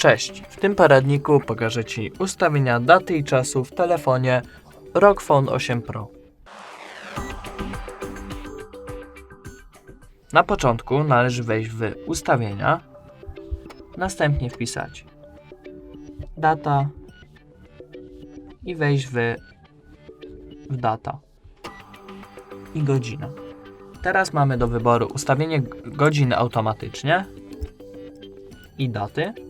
Cześć, w tym poradniku pokażę Ci ustawienia daty i czasu w telefonie ROG Phone 8 Pro. Na początku należy wejść w ustawienia, następnie wpisać data i wejść w, w data i godzina. Teraz mamy do wyboru ustawienie godziny automatycznie i daty.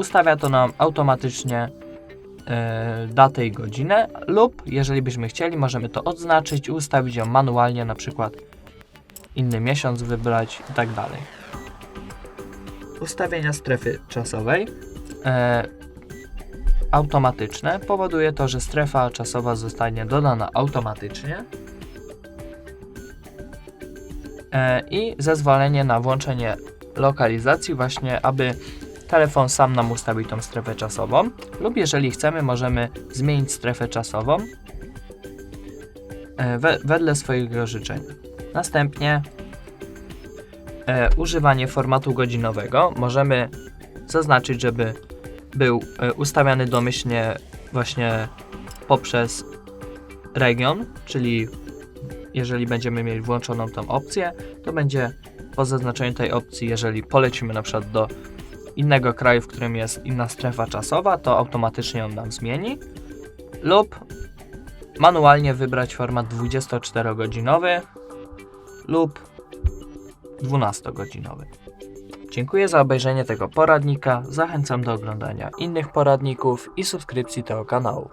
Ustawia to nam automatycznie e, datę i godzinę lub jeżeli byśmy chcieli możemy to odznaczyć i ustawić ją manualnie, na przykład inny miesiąc wybrać i tak dalej. Ustawienia strefy czasowej. E, automatyczne. Powoduje to, że strefa czasowa zostanie dodana automatycznie. E, i zezwolenie na włączenie lokalizacji właśnie, aby telefon sam nam ustawi tą strefę czasową lub jeżeli chcemy możemy zmienić strefę czasową e, we, wedle swojego życzenia. Następnie e, używanie formatu godzinowego możemy zaznaczyć, żeby był e, ustawiany domyślnie właśnie poprzez region, czyli jeżeli będziemy mieli włączoną tą opcję, to będzie po zaznaczeniu tej opcji, jeżeli polecimy na przykład do innego kraju, w którym jest inna strefa czasowa, to automatycznie on nam zmieni. Lub manualnie wybrać format 24-godzinowy lub 12-godzinowy. Dziękuję za obejrzenie tego poradnika. Zachęcam do oglądania innych poradników i subskrypcji tego kanału.